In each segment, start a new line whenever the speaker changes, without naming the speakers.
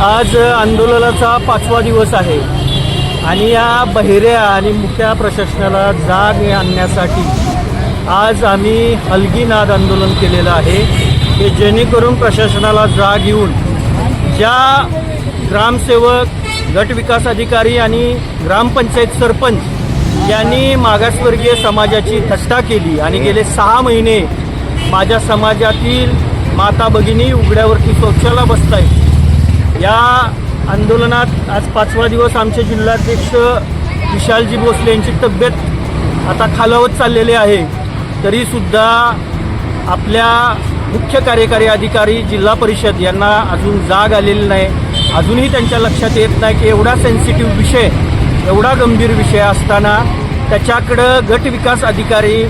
आज आंदोलनाचा पाचवा दिवस आहे आणि या बहिऱ्या आणि मुख्या प्रशासनाला जाग आणण्यासाठी आज आम्ही हलगीनाद आंदोलन केलेलं आहे की जेणेकरून प्रशासनाला जाग येऊन ज्या ग्रामसेवक गट विकास अधिकारी आणि ग्रामपंचायत सरपंच यांनी मागासवर्गीय समाजाची थट्टा केली आणि गेले सहा महिने माझ्या समाजातील माता भगिनी उघड्यावरती शौचाला बसत आहेत या आंदोलनात आज पाचवा दिवस आमचे जिल्हाध्यक्ष विशालजी भोसले यांची तब्येत आता खालावत चाललेली आहे. तरीसुद्धा आपल्या मुख्य कार्यकारी अधिकारी जिल्हा परिषद यांना अजून जाग आलेली नाही. अजूनही त्यांच्या लक्षात येत नाही की एवढा सेन्सिटिव्ह विषय एवढा गंभीर विषय असताना त्याच्याकडं गट विकास अधिकारी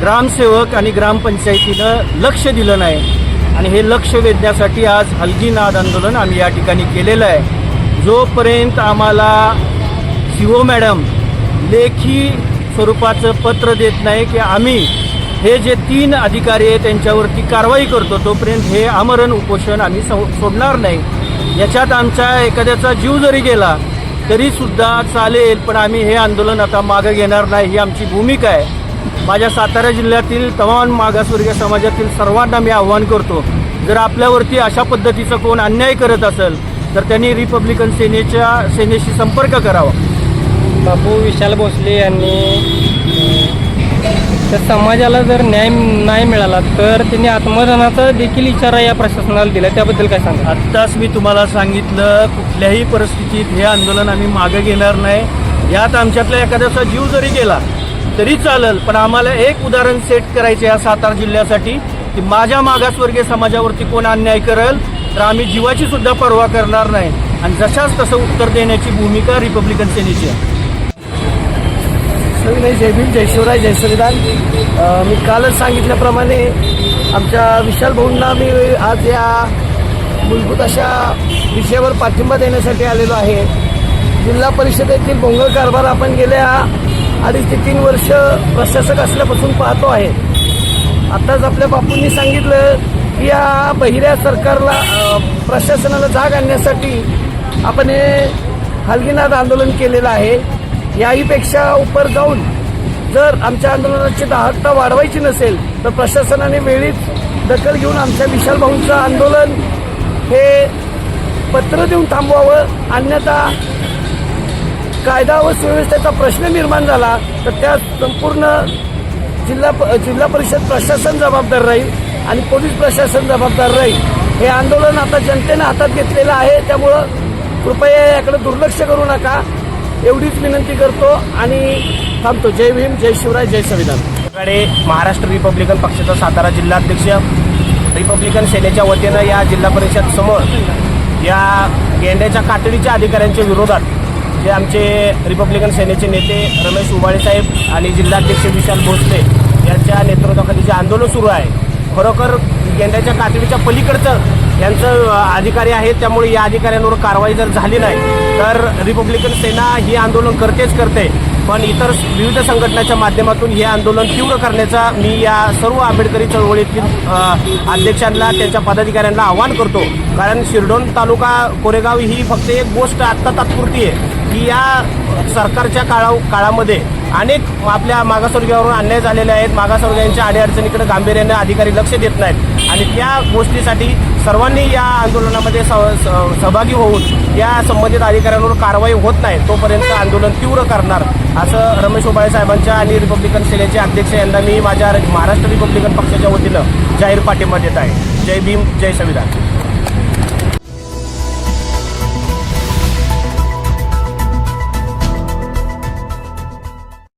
ग्रामसेवक आणि ग्रामपंचायतीनं लक्ष दिलं नाही. आणि हे लक्ष वेधण्यासाठी आज हलगीनाद आंदोलन आम्ही या ठिकाणी केलेलं आहे. जोपर्यंत आम्हाला शिवो मॅडम लेखी स्वरूपाचं पत्र देत नाही की आम्ही हे जे तीन अधिकारी आहेत त्यांच्यावरती कारवाई करतो तोपर्यंत हे आमरण उपोषण आम्ही सो- सोडणार नाही. याच्यात आमचा एखाद्याचा जीव जरी गेला तरीसुद्धा चालेल पण आम्ही हे आंदोलन आता मागं घेणार नाही ही आमची भूमिका आहे. माझ्या सातारा जिल्ह्यातील तमाम मागासवर्गीय समाजातील सर्वांना मी आव्हान करतो जर आपल्यावरती अशा पद्धतीचा कोण अन्याय करत असेल तर त्यांनी रिपब्लिकन सेनेच्या सेनेशी संपर्क करावा.
बापू विशाल भोसले यांनी त्या समाजाला जर न्याय नाही मिळाला तर त्यांनी आत्मदानाचा देखील इशारा या प्रशासनाला दिला. त्याबद्दल काय सांगा
आत्ताच मी तुम्हाला सांगितलं कुठल्याही परिस्थितीत हे आंदोलन आम्ही मागं घेणार नाही. यात आमच्यातल्या एखाद्याचा जीव जरी गेला तरी चालेल पण आम्हाला एक उदाहरण सेट करायचे या सातारा जिल्ह्यासाठी की माझ्या मागासवर्गीय समाजावरती कोण अन्याय करेल तर आम्ही जीवाची सुद्धा पर्वा करणार नाही. आणि जशाच तसं उत्तर देण्याची भूमिका रिपब्लिकन सेनेची आहे.
सविनय जय भीम जय शिवराय जय संविधान. मी कालच सांगितल्याप्रमाणे आमच्या विशाल भाऊंना मी आज या मूलभूत अशा विषयावर पाठिंबा देण्यासाठी आलेलो आहे. जिल्हा परिषदेतील भोंगळ कारभार आपण गेल्या अडीच ते तीन वर्ष प्रशासक असल्यापासून पाहतो आहे. आत्ताच आपल्या बापूंनी सांगितलं की या बहिऱ्या सरकारला प्रशासनाला जाग आणण्यासाठी आपण हे हलगीनाथ आंदोलन केलेलं आहे. याहीपेक्षा उपर जाऊन जर आमच्या आंदोलनाची दाहकता वाढवायची नसेल तर प्रशासनाने वेळीच दखल घेऊन आमच्या विशाल भाऊंचं आंदोलन हे पत्र देऊन थांबवावं. अन्यथा कायदा व सुव्यवस्थेचा प्रश्न निर्माण झाला तर त्या संपूर्ण जिल्हा प- जिल्हा परिषद प्रशासन जबाबदार राहील आणि पोलीस प्रशासन जबाबदार राहील. हे आंदोलन आता जनतेनं हातात घेतलेलं आहे त्यामुळं कृपया याकडे दुर्लक्ष करू नका. एवढीच विनंती करतो आणि थांबतो. जय भीम जय शिवराय जय संविधान.
कडे महाराष्ट्र रिपब्लिकन पक्षाचा सातारा जिल्हाध्यक्ष रिपब्लिकन सेनेच्या वतीनं या जिल्हा परिषद समोर या गेंड्याच्या कातडीच्या अधिकाऱ्यांच्या विरोधात जे आमचे रिपब्लिकन सेनेचे नेते रमेश उबाळेसाहेब आणि जिल्हाध्यक्ष विशाल भोसले यांच्या नेतृत्वाखाली जे आंदोलन सुरू आहे खरोखर गेंड्याच्या कातडीच्या पलीकडचं यांचं अधिकारी आहे त्यामुळे या अधिकाऱ्यांवर कारवाई जर झाली नाही तर रिपब्लिकन सेना ही आंदोलन करतेच करते. पण इतर विविध संघटनाच्या माध्यमातून हे आंदोलन तीव्र करण्याचा मी या सर्व आंबेडकरी चळवळीतील अध्यक्षांना त्यांच्या पदाधिकाऱ्यांना आवाहन करतो. कारण शिरडोन तालुका कोरेगाव ही फक्त एक गोष्ट आत्ता तात्पुरती आहे की या सरकारच्या काळा काळामध्ये अनेक आपल्या मागासवर्गीयावरून अन्याय झालेले आहेत. मागासवर्गीयांच्या अडीअडचणीकडे गांभीर्याने अधिकारी लक्ष देत नाहीत. आणि त्या गोष्टीसाठी सर्वांनी या आंदोलनामध्ये सहभागी होऊन या संबंधित अधिकाऱ्यांवर कारवाई होत नाही तोपर्यंत आंदोलन तीव्र करणार. असं रमेश उबाळे साहेबांच्या आणि रिपब्लिकन सेनेचे अध्यक्ष यांना मी माझ्या महाराष्ट्र रिपब्लिकन पक्षाच्या वतीनं जाहीर पाठिंबा देत आहे. जय भीम जय संविधान.